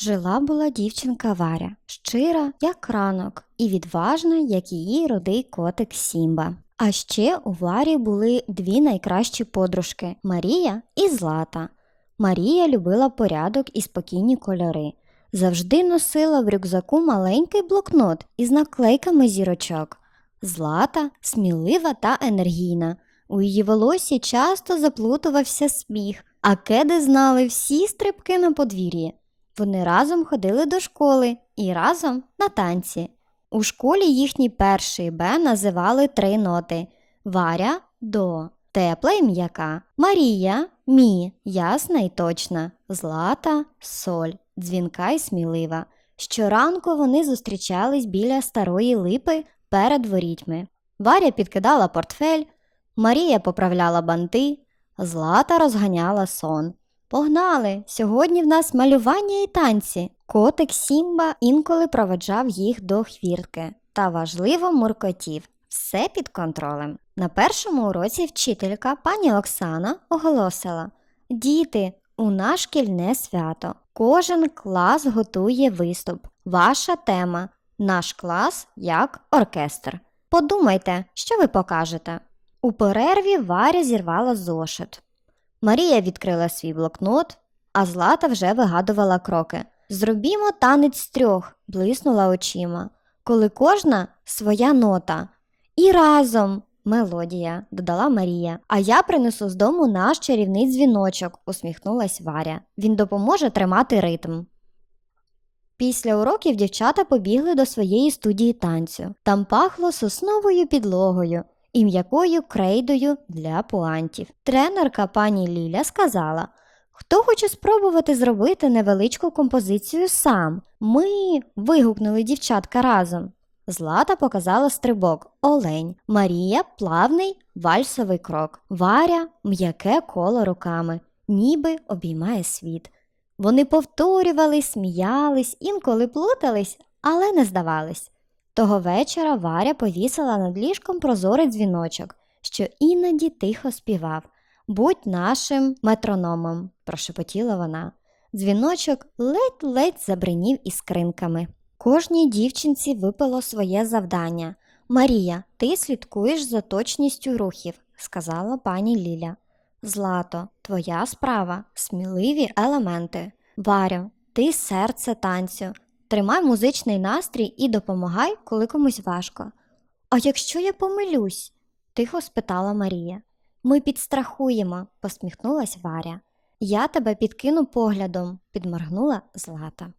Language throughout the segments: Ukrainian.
Жила була дівчинка Варя, щира, як ранок, і відважна, як її родий котик Сімба. А ще у Варі були дві найкращі подружки Марія і Злата. Марія любила порядок і спокійні кольори. Завжди носила в рюкзаку маленький блокнот із наклейками зірочок. Злата смілива та енергійна. У її волосі часто заплутувався сміх, а кеди знали всі стрибки на подвір'ї. Вони разом ходили до школи і разом на танці. У школі їхній перший Б називали три ноти Варя до, тепла і м'яка, Марія мі, ясна і точна, Злата соль, дзвінка й смілива. Щоранку вони зустрічались біля старої липи перед ворітьми. Варя підкидала портфель, Марія поправляла банти, Злата розганяла сон. Погнали! Сьогодні в нас малювання і танці. Котик Сімба інколи проведжав їх до хвіртки та важливо муркотів. Все під контролем. На першому уроці вчителька пані Оксана оголосила: Діти, у нас шкільне свято. Кожен клас готує виступ. Ваша тема наш клас як оркестр. Подумайте, що ви покажете. У перерві Варя зірвала зошит. Марія відкрила свій блокнот, а Злата вже вигадувала кроки. Зробімо танець трьох, блиснула очима, коли кожна своя нота. І разом мелодія, додала Марія. А я принесу з дому наш чарівний дзвіночок, усміхнулась Варя. Він допоможе тримати ритм. Після уроків дівчата побігли до своєї студії танцю. Там пахло сосновою підлогою і м'якою крейдою для пуантів. Тренерка пані Ліля сказала: Хто хоче спробувати зробити невеличку композицію сам? Ми. вигукнули дівчатка разом. Злата показала стрибок, олень, Марія плавний вальсовий крок, Варя м'яке коло руками, ніби обіймає світ. Вони повторювали, сміялись, інколи плутались, але не здавались. Того вечора Варя повісила над ліжком прозорий дзвіночок, що іноді тихо співав. Будь нашим метрономом, прошепотіла вона. Дзвіночок ледь-ледь забринів іскринками. Кожній дівчинці випало своє завдання. Марія, ти слідкуєш за точністю рухів, сказала пані Ліля. Злато, твоя справа, сміливі елементи. Варю, ти серце танцю. Тримай музичний настрій і допомагай, коли комусь важко. А якщо я помилюсь? тихо спитала Марія. Ми підстрахуємо, посміхнулась Варя. Я тебе підкину поглядом, підморгнула Злата.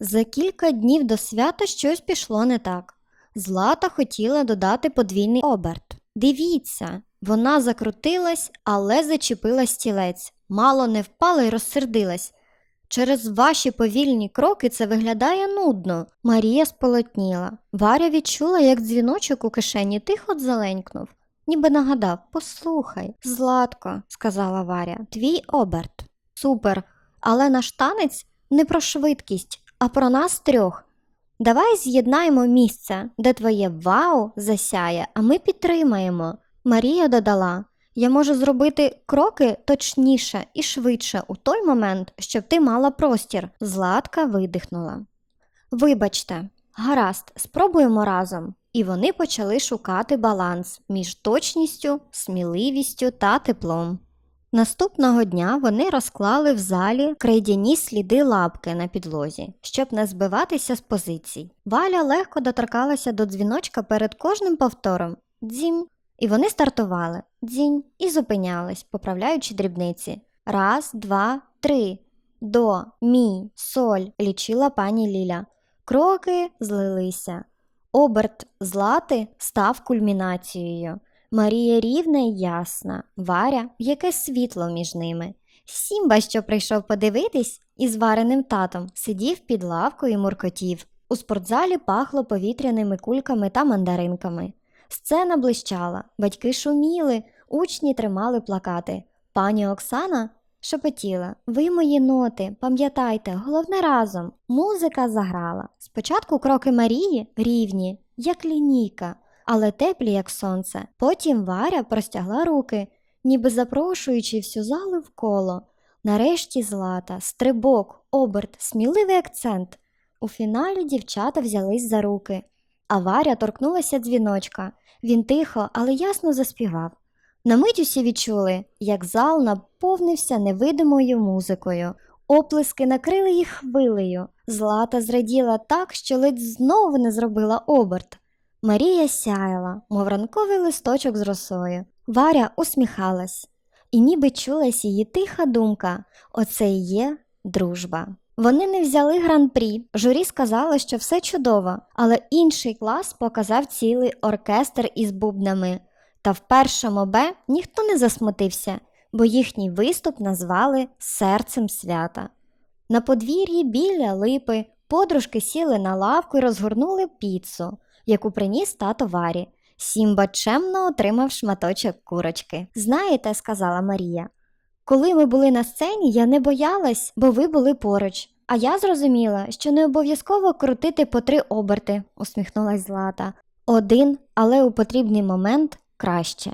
За кілька днів до свята щось пішло не так. Злата хотіла додати подвійний оберт. Дивіться, вона закрутилась, але зачепила стілець, мало не впала й розсердилась. Через ваші повільні кроки це виглядає нудно. Марія сполотніла. Варя відчула, як дзвіночок у кишені тихо дзеленькнув. Ніби нагадав Послухай, Златко, сказала Варя, твій оберт. Супер. Але наш танець не про швидкість, а про нас трьох. Давай з'єднаємо місце, де твоє вау засяє, а ми підтримаємо. Марія додала. Я можу зробити кроки точніше і швидше у той момент, щоб ти мала простір. Златка видихнула. Вибачте, гаразд, спробуємо разом. І вони почали шукати баланс між точністю, сміливістю та теплом. Наступного дня вони розклали в залі крейдяні сліди лапки на підлозі, щоб не збиватися з позицій. Валя легко доторкалася до дзвіночка перед кожним повтором дзінь, і вони стартували дзінь і зупинялись, поправляючи дрібниці. Раз, два, три. До, мі, соль, лічила пані Ліля. Кроки злилися. Оберт злати став кульмінацією. Марія рівна й ясна, Варя яке світло між ними. Сімба, що прийшов подивитись, із вареним татом сидів під лавкою і муркотів. У спортзалі пахло повітряними кульками та мандаринками. Сцена блищала, батьки шуміли, учні тримали плакати. Пані Оксана шепотіла Ви мої ноти, пам'ятайте, головне разом. Музика заграла. Спочатку кроки Марії рівні, як лінійка, але теплі, як сонце. Потім Варя простягла руки, ніби запрошуючи всю залу вколо. Нарешті злата, стрибок, оберт, сміливий акцент. У фіналі дівчата взялись за руки, а Варя торкнулася дзвіночка. Він тихо, але ясно заспівав. На мить усі відчули, як зал наповнився невидимою музикою. Оплески накрили їх хвилею. Злата зраділа так, що ледь знову не зробила оберт. Марія сяяла, мов ранковий листочок з росою. Варя усміхалась, і ніби чулась її тиха думка оце і є дружба. Вони не взяли гран-прі. Журі сказало, що все чудово, але інший клас показав цілий оркестр із бубнами. Та в першому Б ніхто не засмутився, бо їхній виступ назвали серцем свята. На подвір'ї біля липи подружки сіли на лавку і розгорнули піцу, яку приніс тато Варі. Сімба чемно отримав шматочок курочки. Знаєте, сказала Марія, коли ми були на сцені, я не боялась, бо ви були поруч. А я зрозуміла, що не обов'язково крутити по три оберти, усміхнулась Злата. Один, але у потрібний момент краще.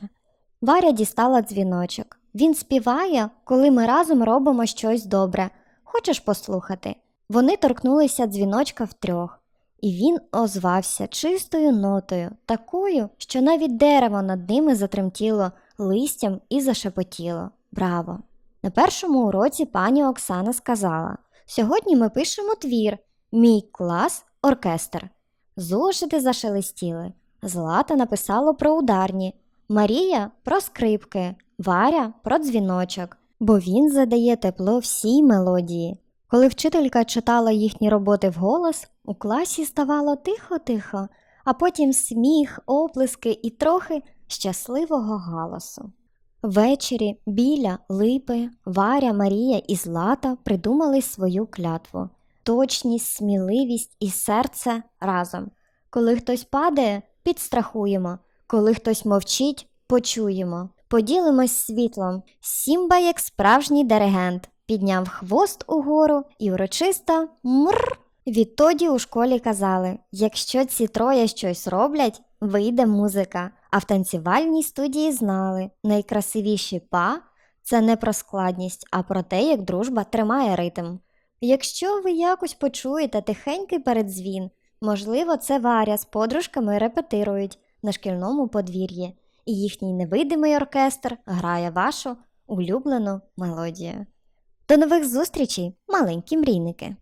Варя дістала дзвіночок. Він співає, коли ми разом робимо щось добре. Хочеш послухати? Вони торкнулися дзвіночка втрьох, і він озвався чистою нотою, такою, що навіть дерево над ними затремтіло листям і зашепотіло. Браво! На першому уроці пані Оксана сказала: Сьогодні ми пишемо твір Мій клас оркестр. Зошити зашелестіли. Злата написала про ударні, Марія про скрипки, Варя про дзвіночок, бо він задає тепло всій мелодії. Коли вчителька читала їхні роботи вголос, у класі ставало тихо-тихо, а потім сміх, оплески і трохи щасливого галасу. Ввечері біля липи Варя, Марія і Злата придумали свою клятву точність, сміливість і серце разом. Коли хтось падає, підстрахуємо, коли хтось мовчить, почуємо. Поділимось світлом. Сімба, як справжній диригент, підняв хвост угору і урочисто мр. Відтоді у школі казали: якщо ці троє щось роблять, вийде музика. А в танцювальній студії знали, найкрасивіші па це не про складність, а про те, як дружба тримає ритм. Якщо ви якось почуєте тихенький передзвін, можливо, це Варя з подружками репетирують на шкільному подвір'ї, і їхній невидимий оркестр грає вашу улюблену мелодію. До нових зустрічей, маленькі мрійники!